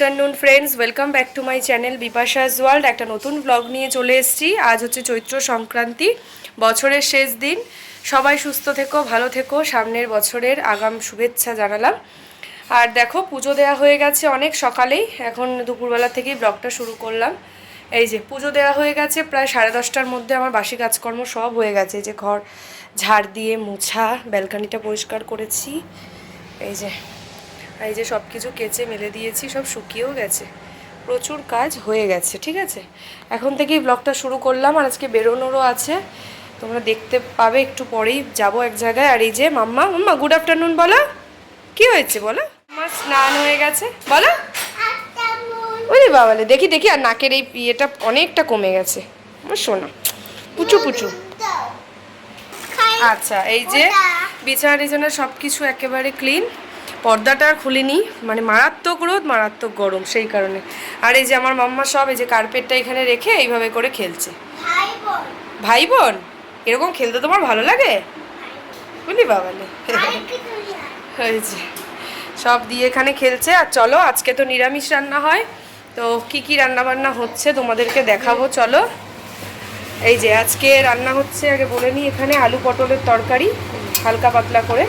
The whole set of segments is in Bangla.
Afternoon friends welcome back to my channel Bipasha's world একটা নতুন ব্লগ নিয়ে চলে এসেছি। আজ হচ্ছে চৈত্র সংক্রান্তি, বছরের শেষ দিন। সবাই সুস্থ থেকো, ভালো থেকো। সামনের বছরের আগাম শুভেচ্ছা জানালাম। আর দেখো, পুজো দেওয়া হয়ে গেছে অনেক সকালেই। এখন দুপুরবেলা থেকেই ব্লগটা শুরু করলাম। এই যে, পুজো দেওয়া হয়ে গেছে প্রায় সাড়ে দশটার মধ্যে। আমার বাসি কাজকর্ম সব হয়ে গেছে। যে, ঘর ঝাড় দিয়ে মোছা, ব্যালকানিটা পরিষ্কার করেছি। এই যে আর এই যে সব কিছু কেচে মেলে দিয়েছি সব শুকিয়েও গেছে। প্রচুর কাজ হয়ে গেছে ঠিক আছে? এখন থেকেই ব্লগটা শুরু করলাম আর আজকে বেরোনোরও আছে। তোমরা দেখতে পাবে একটু পরেই যাব এক জায়গায়। আর এই যে মাম্মা মাম্মা গুড আফটারনুন বলো। কি হয়েছে বলো? আমার স্নান হয়ে গেছে। বলো। ওরে বাবালে দেখি দেখি। আর নাকের এই ইয়েটা অনেকটা কমে গেছে। আমার শোনা পুচু পুচু। আচ্ছা এই যে বিছানা টিছানা সব কিছু একেবারে ক্লিন পর্দাটা আর খুলিনি। মানে মারাত্মক রোদ, মারাত্মক গরম সেই কারণে। আর এই যে আমার মাম্মা সব এই যে কার্পেটটা এখানে রেখে এইভাবে করে খেলছে। ভাই বোন? এরকম খেলতে তোমার ভালো লাগে? বুঝলি বাবালে হয়েছে সব দিয়ে এখানে খেলছে। আর চলো, আজকে তো নিরামিষ রান্না হয়। তো কি কি রান্না বান্না হচ্ছে তোমাদেরকে দেখাবো, চলো। এই যে আজকে রান্না হচ্ছে, আগে বলে নিই এখানে আলু পটলের তরকারি, হালকা পাতলা করে।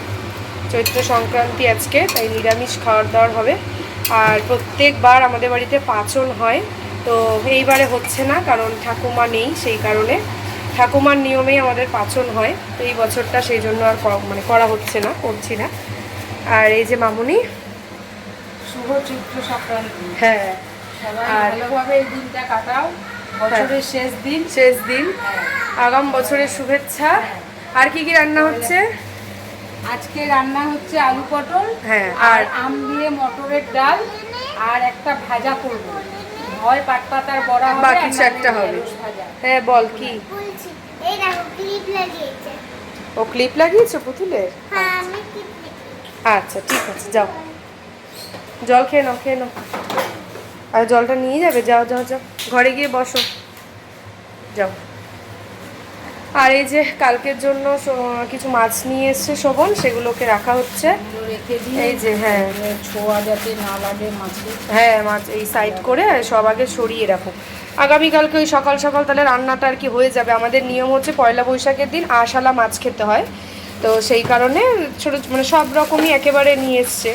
চৈত্র সংক্রান্তি আজকে তাই নিরামিষ খাওয়ার দাওয়ার হবে। আর প্রত্যেকবার আমাদের বাড়িতে পাচন হয় তো এইবারে হচ্ছে না কারণ ঠাকুমা নেই সেই কারণে। ঠাকুমার নিয়মেই আমাদের পাচন হয় তো এই বছরটা সেই জন্য আর মানে করা হচ্ছে না করছি না। আর এই যে মামুনি? শুভ চৈত্র সংক্রান্তি। হ্যাঁ। আর- ভালোভাবে এই দিনটা কাটাও বছরের শেষ দিন। শেষ দিন। আগাম বছরের শুভেচ্ছা। আর কি কি রান্না হচ্ছে? আজকে রান্না হচ্ছে আলু পটল হ্যাঁ, আর আম দিয়ে মটরের ডাল আর একটা ভাজা করব। হয় পাট পাতার বড়া হবে বা আর কিছু একটা হবে। হ্যাঁ বল কি? বলছি এই দেখো ক্লিপ লাগিয়েছে। ও ক্লিপ লাগিয়েছো পুতুলের? হ্যাঁ আমি ক্লিপ লাগিয়েছি। আচ্ছা ঠিক আছে যাও। জল খেয়ে নাও খেয়ে নাও। আর জলটা নিয়ে যাবে? যাও যাও যাও। ঘরে গিয়ে বসো। যাও। আর এই যে কালকের জন্য কিছু মাছ নিয়ে এসছে শোভন সেগুলোকে রাখা হচ্ছে। এই যে হ্যাঁ। ছোঁয়া যাতে না লাগে মাছে হ্যাঁ মাছ এই সাইড করে সব আগে সরিয়ে রাখো। আগামীকালকে ওই সকাল সকাল তাহলে রান্নাটা আর কি হয়ে যাবে। আমাদের নিয়ম হচ্ছে পয়লা বৈশাখের দিন আশালা মাছ খেতে হয়। তো সেই কারণে ছোটো মানে সব রকমই একেবারে নিয়ে এসছে।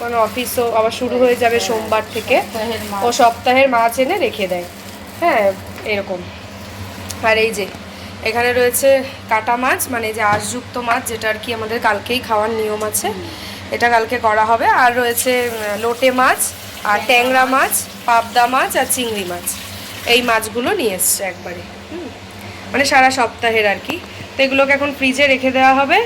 মানে অফিসও আবার শুরু হয়ে যাবে সোমবার থেকে। ও সপ্তাহের মাছ এনে রেখে দেয়। হ্যাঁ এরকম। আর এই যে এখানে রয়েছে কাটা মাছ মানে যে আঁশযুক্ত মাছ, যেটা আর কি আমাদের কালকেই খাওয়ার নিয়ম আছে। এটা কালকে করা হবে। আর রয়েছে লোটে মাছ, আর ট্যাংরা মাছ, পাবদা মাছ, আর চিংড়ি মাছ। এই মাছগুলো নিয়ে এসছে একবারে। মানে সারা সপ্তাহের আর কি। তো এগুলোকে এখন ফ্রিজে রেখে দেওয়া হবে।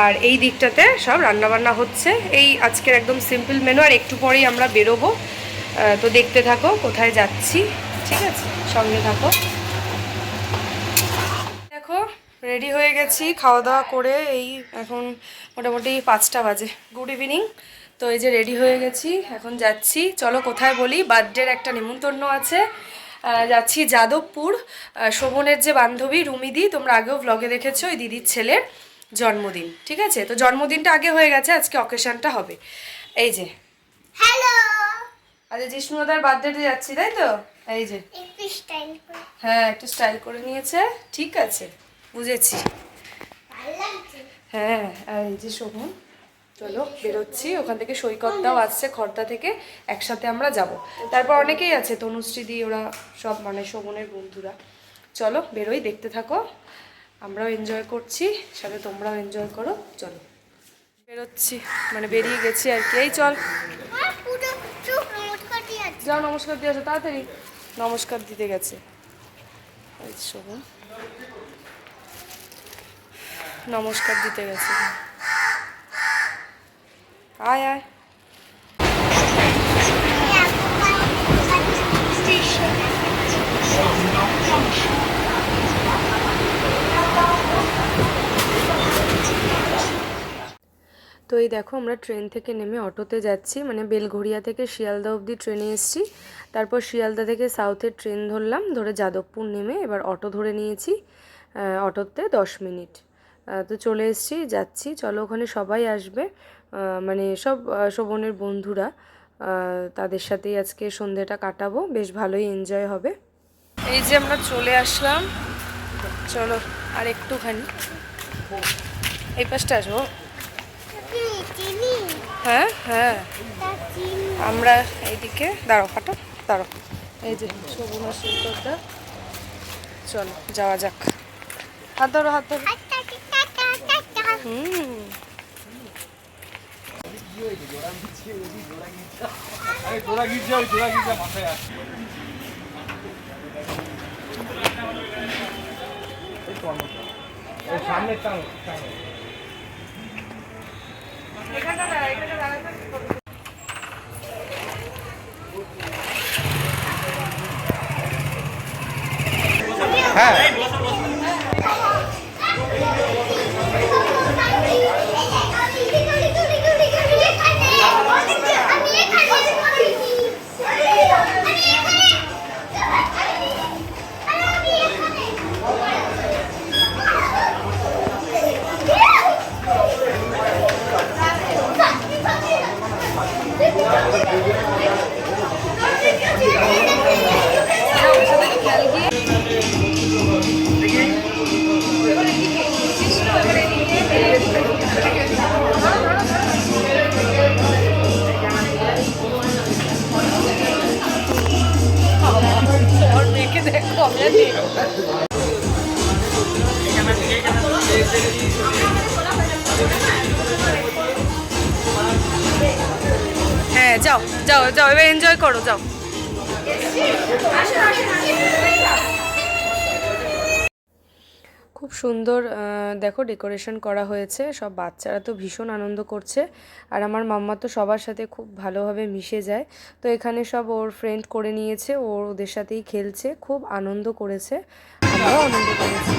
আর এই দিকটাতে সব রান্নাবান্না হচ্ছে। এই আজকের একদম সিম্পল মেনু। আর একটু পরেই আমরা বেরোবো। তো দেখতে থাকো কোথায় যাচ্ছি। ঠিক আছে? সঙ্গে থাকো। দেখো রেডি হয়ে গেছি খাওয়া দাওয়া করে এই এখন মোটামুটি পাঁচটা বাজে। গুড ইভিনিং তো এই যে রেডি হয়ে গেছি এখন যাচ্ছি। চলো কোথায় বলি বার্থডের একটা নিমন্ত্রণ আছে। যাচ্ছি যাদবপুর। শোভনের যে বান্ধবী রুমিদি তোমরা আগেও ব্লগে দেখেছ ওই দিদির ছেলের জন্মদিন ঠিক আছে? তো জন্মদিনটা আগে হয়ে গেছে আজকে অকেশনটা হবে। এই যে। হ্যালো আচ্ছা জিষ্ণুদার বার্থডেতে যাচ্ছি তাই তো? এই যে। হ্যাঁ একটু স্টাইল করে নিয়েছে। ঠিক আছে বুঝেছি। হ্যাঁ আর এই যে শোভন চলো বেরোচ্ছি। ওখান থেকে সৈকতটাও আসছে খর্দা থেকে একসাথে আমরা যাব। তারপর অনেকেই আছে তনুশ্রী দি ওরা সব মানে শোভনের বন্ধুরা। চলো বেরোই দেখতে থাকো। আমরাও এনজয় করছি সাথে তোমরাও এনজয় করো। চলো বেরোচ্ছি। মানে বেরিয়ে গেছি আর কি। এই চল। আছে। যাও নমস্কার দিয়ে আসো তাড়াতাড়ি। নমস্কার দিতে গেছে। নমস্কার দিতে গেছে। আয় আয়। তো এই দেখো আমরা ট্রেন থেকে নেমে অটোতে যাচ্ছি মানে বেলঘড়িয়া থেকে শিয়ালদা অবধি ট্রেনে এসছি। তারপর শিয়ালদা থেকে সাউথের ট্রেন ধরলাম, ধরে যাদবপুর নেমে এবার অটো ধরে নিয়েছি অটোতে দশ মিনিট। তো চলে এসেছি, যাচ্ছি। চলো ওখানে সবাই আসবে মানে সব শোভনের বন্ধুরা তাদের সাথেই আজকে সন্ধ্যেটা কাটাবো, বেশ ভালোই এনজয় হবে। এই যে আমরা চলে আসলাম, চলো আর একটুখানি। এই পাশটা আসব হ্যাঁ হ্যাঁ। আমরা এইদিকে দাঁড়ো ফাটো দাঁড়ো এই যে সবুনা শিল্পটা। চলো, যাওয়া যাক। হাত ধরো হাত ধরো। হুম। সামনে হ্যাঁ যাও যাও যাও এবার এনজয় করো যাও। খুব সুন্দর দেখো ডেকোরেশন করা হয়েছে। সব বাচ্চারা তো ভীষণ আনন্দ করছে। আর আমার মাম্মা তো সবার সাথে খুব ভালোভাবে মিশে যায়। তো এখানে সব ওর ফ্রেন্ড করে নিয়েছে ওর ওদের সাথেই খেলছে, খুব আনন্দ করেছে। আমরাও আনন্দ করেছি।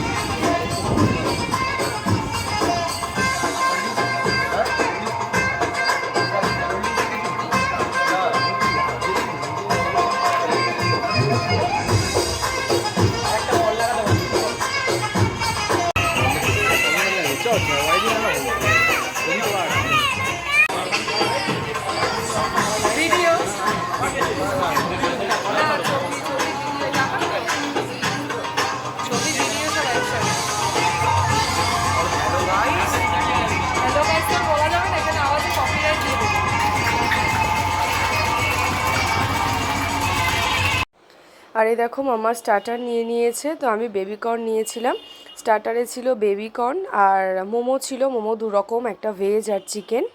আর এই দেখো মামা স্টার্টার নিয়ে নিয়েছে, তো আমি বেবিকর্ন নিয়েছিলাম। স্টার্টারে ছিল বেবিকর্ন আর মোমো ছিল, মোমো দু রকম একটা ভেজ আর চিকেন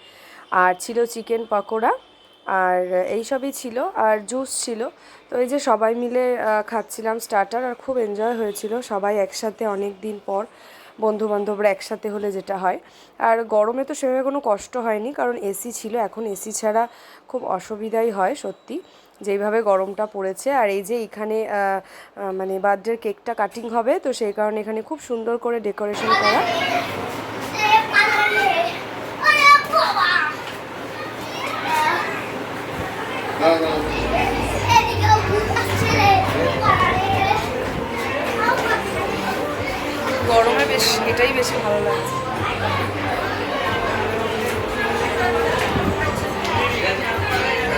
আর ছিল চিকেন পকোড়া, আর এই সবই ছিল, আর জুস ছিল। তো এই যে সবাই মিলে খাচ্ছিলাম স্টার্টার আর খুব এনজয় হয়েছিল সবাই একসাথে অনেক দিন পর। বন্ধু বান্ধবরা একসাথে হলে যেটা হয়। আর গরমে তো সেভাবে কোনো কষ্ট হয়নি, কারণ এসি ছিল। এখন এসি ছাড়া খুব অসুবিধাই হয়, সত্যি। যেইভাবে গরমটা পড়েছে, আর এই যে এখানে মানে বার্থডের কেকটা কাটিং হবে, তো সেই কারণে এখানে খুব সুন্দর করে ডেকোরেশন করা। গরমে বেশ এটাই বেশি ভালো লাগছে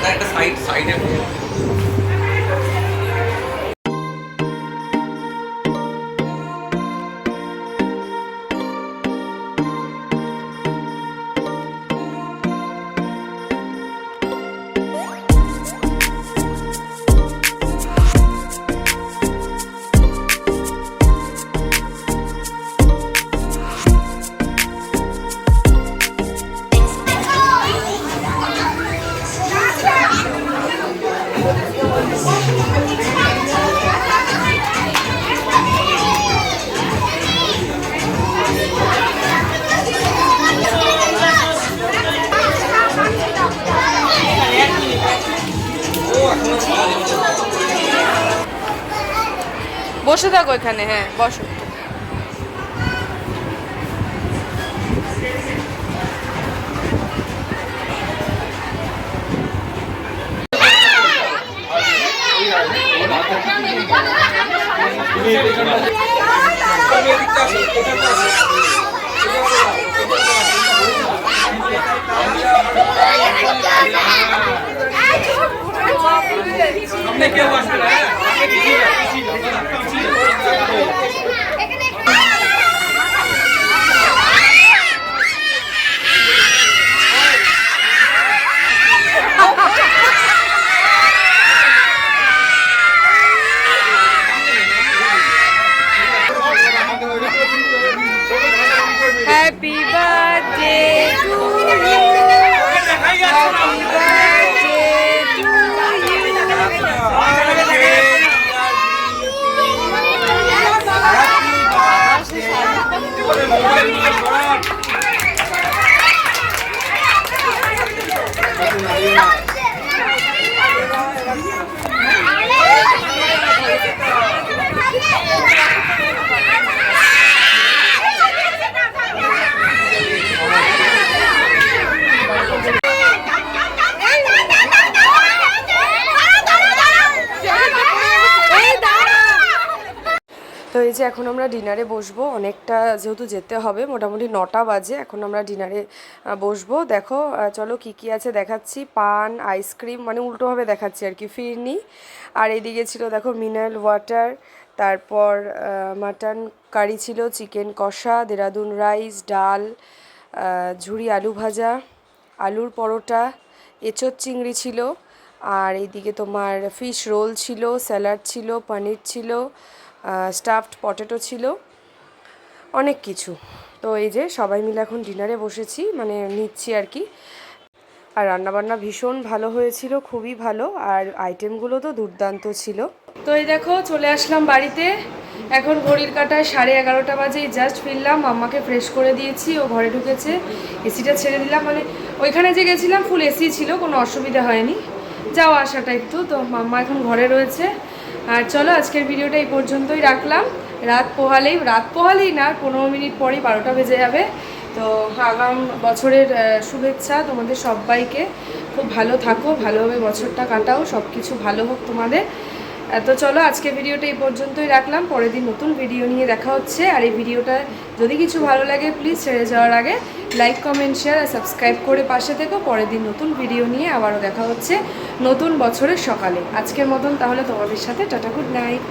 একটা সাইড সাইডে বসে থাকো এখানে হ্যাঁ বসো সামনে কেউ আসবে না। হ্যাঁ? তো এই যে এখন আমরা ডিনারে বসবো, অনেকটা যেহেতু যেতে হবে, মোটামুটি নটা বাজে, এখন আমরা ডিনারে বসবো। দেখো চলো কি কি আছে দেখাচ্ছি। পান, আইসক্রিম মানে উল্টোভাবে দেখাচ্ছি আর কি, ফিরনি। আর এদিকে ছিল, দেখো, মিনারেল ওয়াটার, তারপর মাটন কারি ছিল, চিকেন কষা, দেরাদুন রাইস, ডাল ঝুড়ি আলু ভাজা, আলুর পরোটা, এঁচোর চিংড়ি ছিল, আর এইদিকে তোমার ফিশ রোল ছিল, স্যালাড ছিল, পনির ছিল স্টাফড পটেটো ছিল। অনেক কিছু। তো এই যে সবাই মিলে এখন ডিনারে বসেছি মানে নিচ্ছি আর কি। আর রান্নাবান্না ভীষণ ভালো হয়েছিল, খুবই ভালো। আর আইটেমগুলো তো দুর্দান্ত ছিল। তো এই দেখো, চলে আসলাম বাড়িতে। এখন ঘড়ির কাটায় সাড়ে এগারোটা বাজে জাস্ট ফিরলাম। মাম্মাকে ফ্রেশ করে দিয়েছি, ও ঘরে ঢুকেছে। এসিটা ছেড়ে দিলাম। মানে ওইখানে যে গেছিলাম ফুল এসি ছিল, কোনো অসুবিধা হয়নি। যাওয়া আসাটা একটু। তো মাম্মা এখন ঘরে রয়েছে। আর চলো আজকের ভিডিওটা এই পর্যন্তই রাখলাম। রাত পোহালেই রাত পোহালেই না, পনেরো মিনিট পরেই বারোটা বেজে যাবে। তো আগাম বছরের শুভেচ্ছা তোমাদের সবাইকে। খুব ভালো থাকো, ভালোভাবে বছরটা কাটাও সব কিছু ভালো হোক তোমাদের। তো চলো আজকে ভিডিওটা এই পর্যন্তই রাখলাম। পরের দিন নতুন ভিডিও নিয়ে দেখা হচ্ছে। আর এই ভিডিওটা যদি কিছু ভালো লাগে প্লিজ ছেড়ে যাওয়ার আগে লাইক কমেন্ট শেয়ার আর সাবস্ক্রাইব করে পাশে থেকো। পরের দিন নতুন ভিডিও নিয়ে আবারও দেখা হচ্ছে নতুন বছরের সকালে। আজকের মতন তাহলে তোমাদের সাথে টাটা গুড নাইট